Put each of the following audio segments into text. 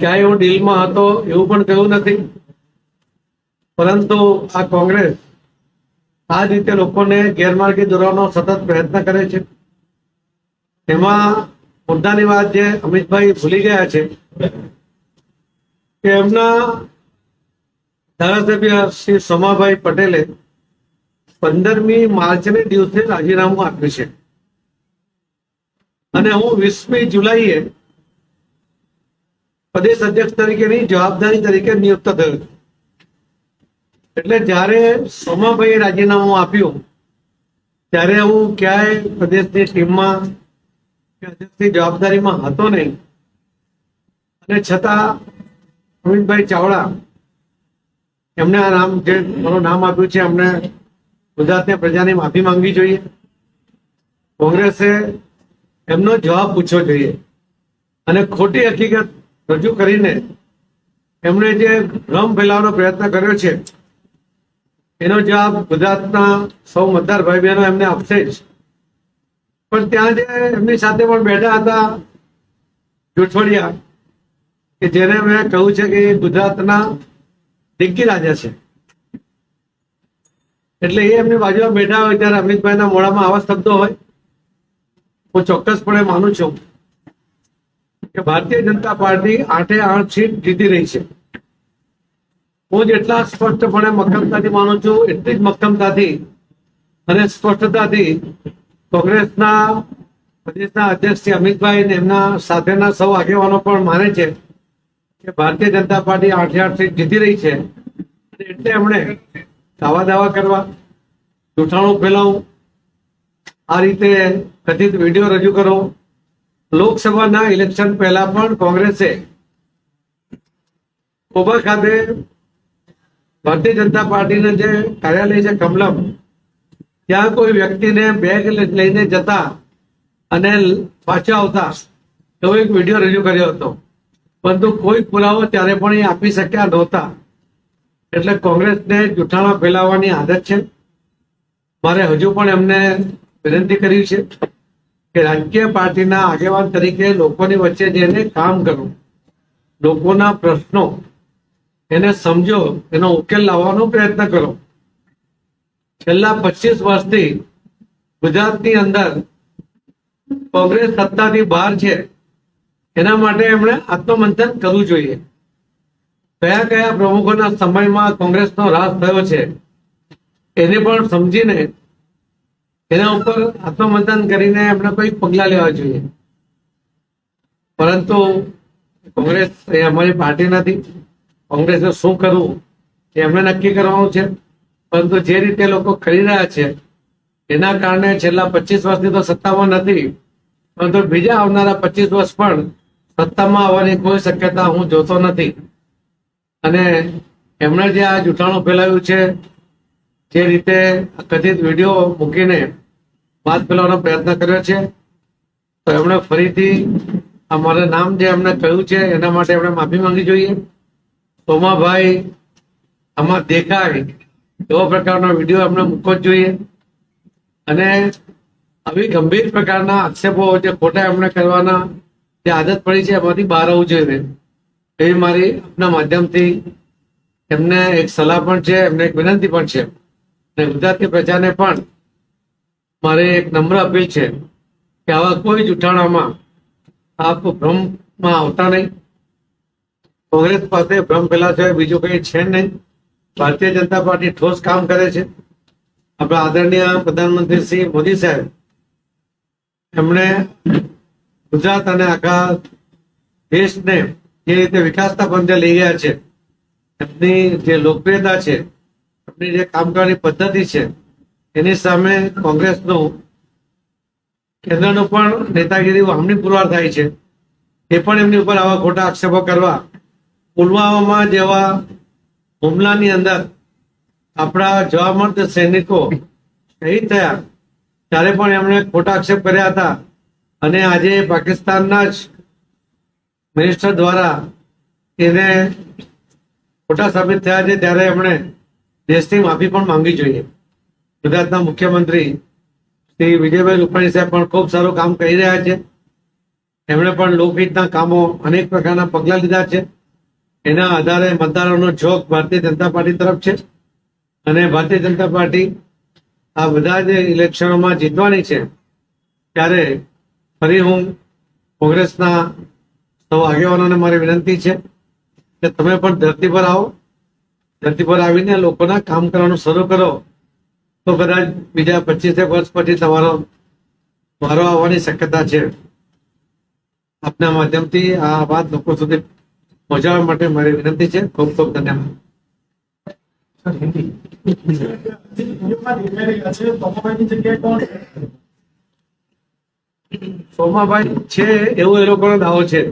ક્યાંય હું ડીલમાં હતો એવું પણ કહ્યું નથી. પરંતુ આ કોંગ્રેસ આ રીતે લોકોને ગેરમાર્ગે દોરવાનો સતત પ્રયત્ન કરે છે. એમાં મુદ્દાની વાત જે અમિતભાઈ ભૂલી ગયા છે કે એમના ધારાસભ્ય શ્રી સોમાભાઈ પટેલે પંદરમી માર્ચને દિવસે રાજીનામું આપ્યું છે. અને હું વીસમી જુલાઈએ પ્રદેશ અધ્યક્ષ તરીકેની જવાબદારી તરીકે નિયુક્ત થયો એટલે જ્યારે સોમાભાઈએ રાજીનામું આપ્યું, ત્યારે હું ક્યાંય પ્રદેશની ટીમમાં અધ્યક્ષની જવાબદારીમાં હતો નહીં. અને છતાં અમિતભાઈ ચાવડા, એમને આ નામ જે મારું નામ આપ્યું છે, એમને ગુજરાતની પ્રજાની માફી માંગવી જોઈએ. કોંગ્રેસે એમનો જવાબ પૂછવો જોઈએ. અને ખોટી હકીકત રજૂ કરીને એમણે જે ભ્રમ ફેલાવવાનો પ્રયત્ન કર્યો છે, એનો જવાબ ગુજરાતના સૌ મતદાર ભાઈ બહેનો એમને આપશે જ. પણ ત્યાં જે એમની સાથે પણ બેઠા હતા જૂઠવડિયા કે જેને મેં કહ્યું છે કે ગુજરાતના ડિક્કી રાજા છે. એટલે એ એમની બાજુમાં બેઠા હોય ત્યારે અમિતભાઈના મોડામાં આવા શબ્દો હોય. હું ચોક્કસપણે માનું છું કે ભારતીય જનતા પાર્ટી આઠે આઠ સીટ જીતી રહી છે. હું જેટલા સ્પષ્ટપણે મક્કમતાથી માનું છું, એટલી જ મક્કમતાથી અને સ્પષ્ટતાથી કોંગ્રેસના પ્રદેશના અધ્યક્ષ શ્રી અમિતભાઈ અને એમના સાથેના સૌ આગેવાનો પણ માને છે કે ભારતીય જનતા પાર્ટી આઠે આઠ સીટ જીતી રહી છે. એટલે એમણે દાવા દાવા કરવા, જૂઠાણું ફેલાવું, આ રીતે કથિત વીડિયો રજૂ કરો લોકસભાના ઇલેક્શન પહેલા પણ કોંગ્રેસે કોબા ખાતે ભારતીય જનતા પાર્ટીના જે કાર્યાલય છે કમલમ, ત્યાં કોઈ વ્યક્તિને બેગ લઈને જતા અને પાછા આવતા, એવો એક વીડિયો રજૂ કર્યો હતો. પરંતુ કોઈ પુરાવો ત્યારે પણ એ આપી શક્યા નહોતા. એટલે કોંગ્રેસને જૂઠાણા ફેલાવવાની આદત છે. મારે હજુ પણ એમને વિનંતી કરી છે. કે રાજકીય પાર્ટીના આગેવાન તરીકે લોકોની વચ્ચે જઈને કામ કરો. લોકોના પ્રશ્નો એને સમજો, એનો ઉકેલ લાવવાનો પ્રયત્ન કરો. છેલ્લા પચીસ વર્ષથી ગુજરાતની અંદર કોંગ્રેસ સત્તાની બહાર છે. એના માટે એમણે આત્મમંથન કરવું જોઈએ. કયા કયા પ્રમુખોના સમયમાં કોંગ્રેસનો રાસ થયો છે, એને પણ સમજીને એના ઉપર આત્મમંથન કરીને એમણે કોઈ પગલા લેવા જોઈએ. પરંતુ કોંગ્રેસ એ અમારી પાર્ટી નથી. કોંગ્રેસે શું કરવું? એ એમણે નક્કી કરવાનું છે. પરંતુ જે રીતે લોકો કરી રહ્યા છે, એના કારણે છેલ્લા પચીસ વર્ષથી તો સત્તામાં નથી. પરંતુ બીજા આવનારા પચીસ વર્ષ પણ સત્તામાં આવવાની કોઈ શક્યતા હું જોતો નથી. અને એમણે જે આ જૂઠાણું ફેલાવ્યું છે, જે રીતે કથિત વીડિયો મૂકીને વાત ફેલાવાનો પ્રયત્ન કર્યો છે. તો એમણે ફરીથી અમારા નામ જે એમને કહ્યું છે, એના માટે એમણે માફી માંગવી જોઈએ. સોમાભાઈ આમાં દેખાય એવો પ્રકારનો વીડિયો એમને મૂકવો જ જોઈએ. અને આવી ગંભીર પ્રકારના આક્ષેપો જે ખોટા એમણે કરવાના જે આદત પડી છે, એમાંથી બહાર આવવું જોઈએ. એવી મારી આપના માધ્યમથી એમને એક સલાહ પણ છે, એમને એક વિનંતી પણ છે. અને ગુજરાતની પ્રજાને પણ મારે એક નમ્ર અપીલ છે કે આવા કોઈ જૂઠાણામાં આપ ભ્રમમાં આવતા નહીં. કોંગ્રેસ પાસે ભ્રમ ફેલા છે, બીજું કઈ છે નહીં. ભારતીય જનતા પાર્ટી ઠોસ કામ કરે છે. આપણા આદરણીય પ્રધાનમંત્રી શ્રી મોદી સાહેબ, એમણે ગુજરાત અને આખા દેશને જે રીતે વિકાસના પંથે લઈ ગયા છે, એમની જે લોકપ્રિયતા છે, એમની જે કામ કરવાની પદ્ધતિ છે એની સામે કોંગ્રેસનું કેન્દ્રનું પણ નેતાગીરી વામણી પુરવાર થાય છે. એ પણ એમની ઉપર આવા ખોટા આક્ષેપો કરવા પુલવામામાં જેવા હુમલાની અંદર આપણા જવામર્દ સૈનિકો શહીદ થયા, ત્યારે પણ એમણે ખોટા આક્ષેપ કર્યા હતા. અને આજે પાકિસ્તાનના જ મિનિસ્ટર દ્વારા એને ખોટા સાબિત થયા છે, ત્યારે એમણે દેશની માફી પણ માંગવી જોઈએ. ગુજરાતના મુખ્યમંત્રી શ્રી વિજયભાઈ રૂપાણી સાહેબ પણ ખૂબ સારું કામ કરી રહ્યા છે. એમણે પણ લોકહિતના કામો અનેક પ્રકારના પગલાં લીધા છે. એના આધારે મતદારોનો જોગ ભારતીય જનતા પાર્ટી તરફ છે. અને ભારતીય જનતા પાર્ટી આ બધા જ ઇલેક્શનોમાં જીતવાની છે, ત્યારે ફરી હું કોંગ્રેસના સૌ આગેવાનોને મારી વિનંતી છે કે તમે પણ ધરતી પર આવો. ધરતી પર આવીને લોકોના કામ કરવાનું શરૂ કરો. તો કદાચ બીજા પચીસેક વર્ષ પછી તમારો મારો આવવાની શક્યતા છે. આપના માધ્યમથી આ વાત લોકો સુધી પહોંચાડવા માટે મારી વિનંતી છે. ખૂબ ખૂબ ધન્યવાદ? સોમાભાઈ છે એવો એ લોકોનો દાવો છે.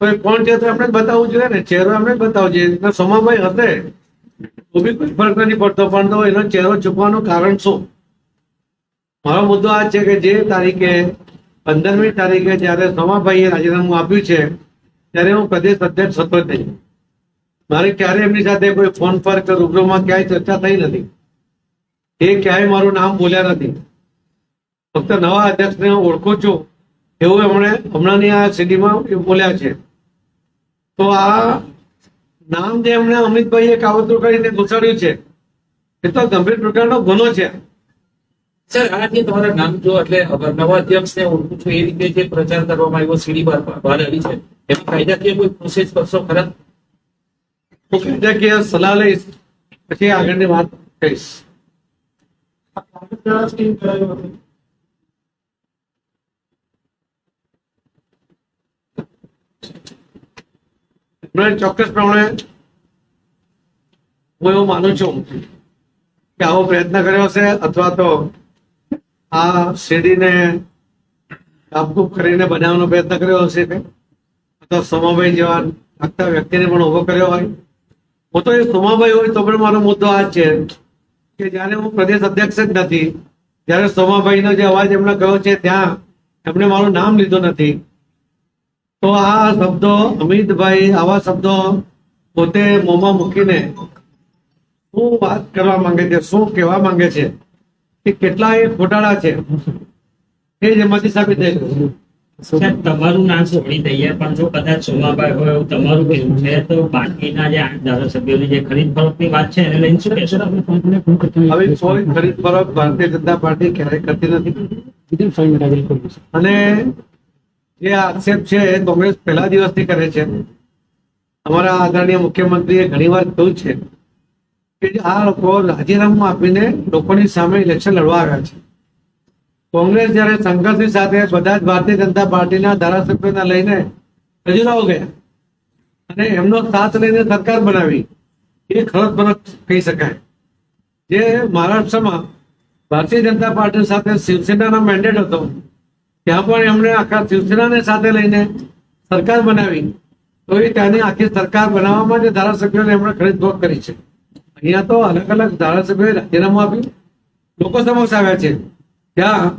પણ કોણ છે તો આપણે બતાવવું જોઈએ ને? ચહેરો આપણે બતાવવું જોઈએ. સોમાભાઈ હશે. બી કોઈ ફરક નથી પડતો પણ તો એનો ચહેરો ચૂકવાનું કારણ શું? મારો મુદ્દો આ છે કે જે તારીખે પંદરમી તારીખે જ્યારે સોમાભાઈએ રાજીનામું આપ્યું છે, ત્યારે હું પ્રદેશ અધ્યક્ષ હતો નહીં. મારે ક્યારે એમની સાથે કોઈ ફોન પર કે રૂબરૂમાં ક્યાંય ચર્ચા થઈ નથી. એ ક્યાંય મારું નામ બોલ્યા નથી. ફક્ત નવા અધ્યક્ષને હું ઓળખું છું, એવું એમણે હમણાંની આ સિટીમાં બોલ્યા છે. તો આ નામ જે એમણે અમિતભાઈએ કાવતરું કરીને ઘુસાડ્યું છે. એ તો ગંભીર પ્રકારનો ગુનો છે. સર આ જે તમારા નામ જો એટલે નવા અધ્યક્ષને ઓળખું છું. એ રીતે જે પ્રચાર કરવામાં આવ્યો સીડી બહાર બહાર આવી છે. એમાં કાયદાકીય કોઈ પ્રોસેસ કરશો ખરા? કાયદાકીય સલાહ લઈશ. પછી આગળની વાત કહીશ ચોક્કસ ચોક્કસપણે હું એવું માનું છું કે આવો પ્રયત્ન કર્યો છે અથવા તો આ શેરડીને કાપકૂપ કરીને બનાવવાનો પ્રયત્ન કર્યો હશે અથવા સોમાભાઈ જેવા લાગતા વ્યક્તિને પણ ઊભો કર્યો હોય. હું તો એ સોમાભાઈ હોય તો પણ મારો મુદ્દો આ છે કે જ્યારે હું પ્રદેશ અધ્યક્ષ જ નથી, જ્યારે સોમાભાઈનો જે અવાજ એમણે કહ્યો છે, ત્યાં એમણે મારું નામ લીધું નથી. તો આ શબ્દો અમિતભાઈ આવા શબ્દો પોતે મોંમાં મૂકીને શું વાત કરવા માંગે છે શું કહેવા માંગે છે કે કેટલા એ ખોટાળા છે. એ જ એમાંથી સાબિત થઈ તમારું નામ છોડી દઈએ પણ જો કદાચ સોમાભાઈ હોય એવું તમારું કહેવું છે તો બાકીના જે આઠ ધારાસભ્યોની જે ખરીદ ફરોખની વાત છે એને લઈને શું કહેશો? હવે કોઈ ખરીદ ફરોખ ભારતીય જનતા પાર્ટી ક્યારેય કરતી નથી. અને જે આક્ષેપ છે એ કોંગ્રેસ પહેલા દિવસથી કરે છે. અમારા આદરણીય મુખ્યમંત્રીએ ઘણીવાર કહ્યું છે કે આ લોકો રાજીનામું આપીને લોકોની સામે ઇલેક્શન લડવા આવ્યા છે. કોંગ્રેસ જ્યારે સંઘર્ષની સાથે બધા જ ભારતીય જનતા પાર્ટીના ધારાસભ્યોને લઈને ખજૂરાહો ગયા અને એમનો સાથ લઈને સરકાર બનાવી, એ ખરત કહી શકાય. જે મહારાષ્ટ્રમાં ભારતીય જનતા પાર્ટી સાથે શિવસેનાનો મેન્ડેટ હતો ત્યાં પણ એમણે આખા શિવસેનાને સાથે લઈને સરકાર બનાવી. તો એ ત્યાંની આખી સરકાર બનાવવામાં જે ધારાસભ્યોને એમણે ખરીદ કરી છે. અહીંયા તો અલગ અલગ ધારાસભ્યોએ રાજીનામું આપ્યું. લોકો સમક્ષ આવ્યા છે. ત્યાં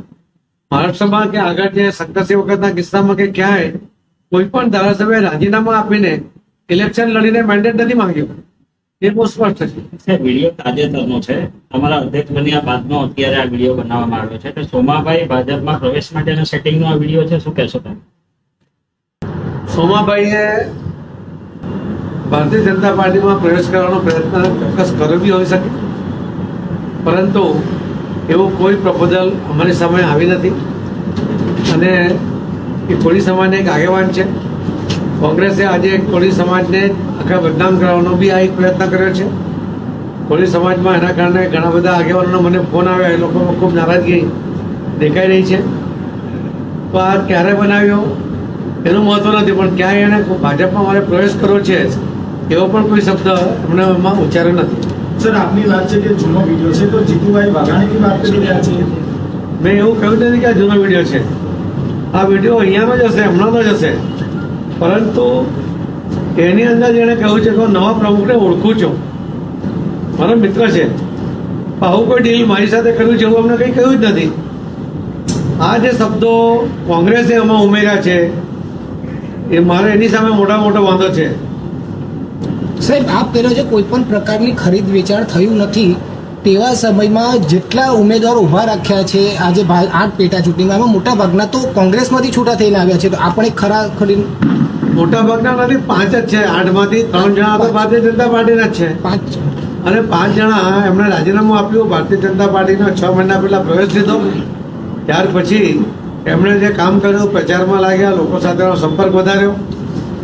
મહારાષ્ટ્રમાં કે આગળ જે સંઘર્ષી વખતના કિસ્સામાં કે ક્યાંય કોઈ પણ ધારાસભ્યએ રાજીનામું આપીને ઇલેક્શન લડીને મેન્ડેટ નથી માંગ્યો. એ બહુ સ્પષ્ટ છે. વીડિયો તાજેતરનો છે. તમારા અધ્યક્ષ બન્યા બાદનો અત્યારે આ વીડિયો બનાવવામાં આવ્યો છે. કે સોમાભાઈ ભાજપમાં પ્રવેશ માટેના સેટિંગનો આ વીડિયો છે શું કહેશો તમે? સોમાભાઈએ ભારતીય જનતા પાર્ટીમાં પ્રવેશ કરવાનો પ્રયત્ન ચોક્કસ કર્યો બી હોઈ શકે. પરંતુ એવું કોઈ પ્રપોઝલ અમારી સામે આવી નથી. અને એ થોડી સમાજના એક આગેવાન છે. કોંગ્રેસે આજે કોળી સમાજને આખા બદનામ કરવાનો બી આ એક પ્રયત્ન કર્યો છે. કોળી સમાજમાં એના કારણે ઘણા બધા આગેવાનોનો મને ફોન આવ્યા એ લોકોમાં ખૂબ નારાજગી દેખાઈ રહી છે. તો આ ક્યારે બનાવ્યો? એનું મહત્વ નથી પણ ક્યાંય એણે ભાજપમાં મારે પ્રવેશ કરવો છે એવો પણ કોઈ શબ્દ એમણે એમાં ઉચ્ચાર્યો નથી. સર આપની વાત છે કે જૂનો વીડિયો છે તો જીતુભાઈ વાઘાણીની વાત કરી રહ્યા છે. મેં એવું કહ્યું નથી કે આ જૂનો વીડિયો છે. આ વીડિયો અહીંયાનો જ હશે હમણાંનો જ હશે. પરંતુ એની અંદર જેણે કહ્યું છે કે નવા પ્રમુખને ઓળખું છું. મારો મિત્ર છે. આવું કોઈ ડીલ મારી સાથે કર્યું છે એવું અમને કંઈ કહ્યું જ નથી. આ જે શબ્દો કોંગ્રેસે એમાં ઉમેર્યા છે, એ મારે એની સામે મોટા મોટો વાંધો છે. સાહેબ, આપ પહેલો જે કોઈ પણ પ્રકારની ખરીદ વેચાણ થયું નથી તેવા સમયમાં જેટલા ઉમેદવારો ઊભા રાખ્યા છે આજે આઠ પેટા ચૂંટણીમાં એમાં મોટા ભાગના તો કોંગ્રેસમાંથી છૂટા થઈને આવ્યા છે. તો આપણે ખરા ખરી મોટા ભાગના નથી પાંચ જ છે. આઠમાંથી ત્રણ જણા તો ભારતીય જનતા પાર્ટીના જ છે. પાંચ. અને પાંચ જણા એમણે રાજીનામું આપ્યું. ભારતીય જનતા પાર્ટીનો છ મહિના પહેલા પ્રવેશ લીધો. ત્યાર પછી એમણે જે કામ કર્યું પ્રચારમાં લાગ્યા લોકો સાથેનો સંપર્ક વધાર્યો.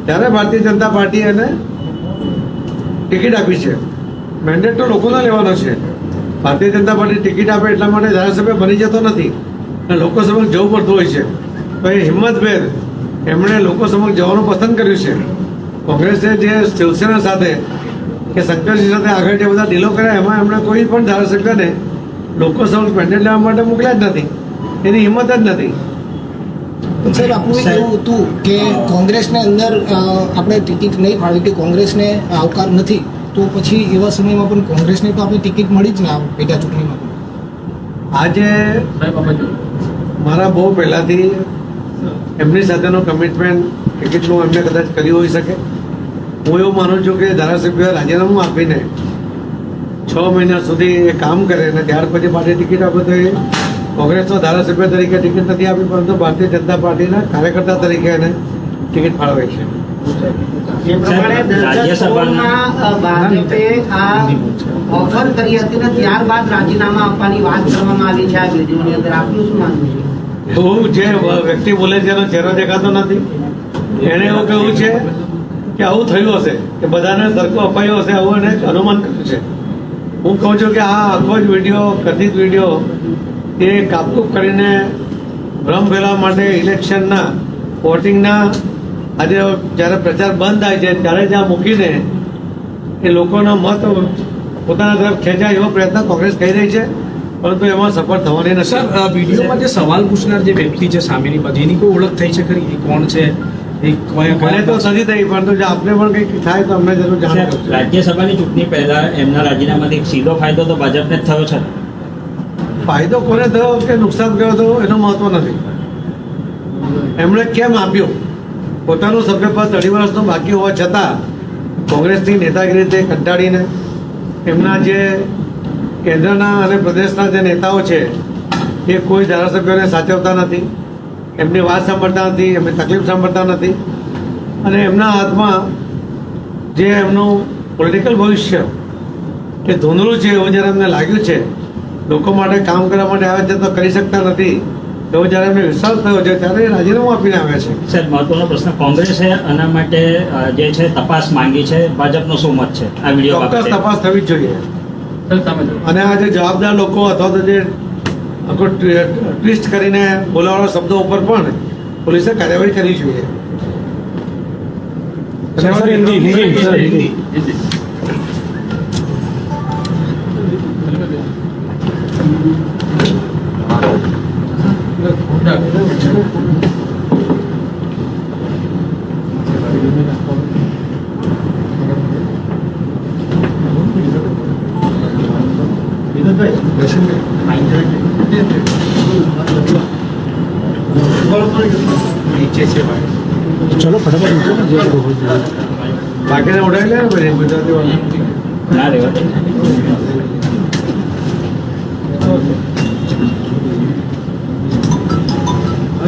ત્યારે ભારતીય જનતા પાર્ટી એને ટિકિટ આપી છે. મેન્ડેટ તો લોકોના લેવાનો છે. ભારતીય જનતા પાર્ટી ટિકિટ આપે એટલા માટે ધારાસભ્ય બની જતો નથી. અને લોકો સમક્ષ જવું પડતું હોય છે. તો એ હિંમતભેર એમણે લોકો સમક્ષ જવાનું પસંદ કર્યું છે. કોંગ્રેસે જે શિવસેના સાથે કે શંકરજી સાથે આગળ જે બધા ડીલો કર્યા એમાં એમણે કોઈ પણ ધારાસભ્યને લોકો સમક્ષ પેન્ડેટ લેવા માટે મોકલ્યા જ નથી. એની હિંમત જ નથી. સાહેબ આપણું. એવું હતું કે કોંગ્રેસને અંદર આપણે ટિકિટ નહીં ફાળવી કે કોંગ્રેસને આવકાર નથી. તો પછી એવા સમયમાં પણ કોંગ્રેસને તો આપણે ટિકિટ મળી જ ના આ પેટા ચૂંટણીમાં. આજે મારા બહુ પહેલાંથી એમની સાથેનો કમિટમેન્ટ ટિકિટનું એમને કદાચ કર્યું હોઈ શકે. હું એવું માનું છું કે ધારાસભ્ય રાજીનામું આપીને છ મહિના સુધી એ કામ કરે અને ત્યાર પછી પાર્ટી ટિકિટ આપે તો એ કોંગ્રેસનો ધારાસભ્ય તરીકે ટિકિટ નથી આપી પરંતુ ભારતીય જનતા પાર્ટીના કાર્યકર્તા તરીકે એને ટિકિટ ફાળવે છે. જે પ્રમાણે બે હજાર રાજ્યસભાના- સોળમાં, અ, ભાજપે આ ઓફર કરી હતી ને ત્યારબાદ રાજીનામા આપવાની વાત કરવામાં આવી છે આ વિડીયોની અંદર. આપનું શું માનવું છે? હું જે વ્યક્તિ બોલે છે એનો ચહેરો દેખાતો નથી. એણે એવું કહ્યું છે કે આવું થયું હશે કે બધાને સરખો અપાયો હશે આવું એને અનુમાન કર્યું છે. હું કહું છું કે આ આખો જ વીડિયો કથિત વીડિયો એ કાપકૂપ કરીને ભ્રમ ફેલાવવા માટે ઇલેક્શનના વોટિંગના આજે જ્યારે પ્રચાર બંધ થાય છે ત્યારે જ આ મૂકીને એ લોકોના મત પોતાના તરફ ખેંચાય એવો પ્રયત્ન કોંગ્રેસ કરી રહી છે પરંતુ એમાં સફળ થવાની નથી. સર વિડીયોમાં જે સવાલ પૂછનાર જે વ્યક્તિ છે સામેની બાજુ એની કોઈ ઓળખ થઈ છે ખરી? એ કોણ છે? મને તો નથી થઈ પરંતુ જો આપણે પણ કંઈક થાય તો અમને જરૂર જાણ રાજ્યસભાની ચૂંટણી પહેલા એમના રાજીનામાથી સીધો ફાયદો તો ભાજપને જ થયો છે. ફાયદો કોને થયો કે નુકસાન થયો તો એનો મહત્વ નથી. એમણે કેમ આપ્યું? પોતાનું સભ્યપદ અઢી વર્ષનું બાકી હોવા છતાં કોંગ્રેસની નેતાગીરીથી કંટાળીને એમના જે કેન્દ્રના અને પ્રદેશના જે નેતાઓ છે, એ કોઈ ધારાસભ્યોને સાચવતા નથી, એમની વાત સાંભળતા નથી, એમની તકલીફ સાંભળતા નથી અને એમના હાથમાં જે એમનું પોલિટિકલ ભવિષ્ય કે ધૂંધળું છે એવું જ્યારે એમને લાગ્યું છે, લોકો માટે કામ કરવા માટે આવે છે તો કરી શકતા નથી. એવો જ્યારે એમને વિશ્વાસ થયો છે ત્યારે રાજીનામું આપીને આવ્યા છે. સાહેબ મહત્વનો પ્રશ્ન કોંગ્રેસે આના માટે જે છે તપાસ માંગી છે ભાજપનો શું મત છે? આ વીડિયો ચોક્કસ તપાસ થવી જ જોઈએ. અને આ જે જવાબદાર લોકો અથવા તો જે આખો ટ્વિસ્ટ કરીને બોલાવાળા શબ્દો ઉપર પણ પોલીસે કાર્યવાહી કરવી જોઈએ. Thank ઉડાવી લે ફટાફટ નીકળો ગુજરાતી વાળા. ના ઉડાવી દે. હવે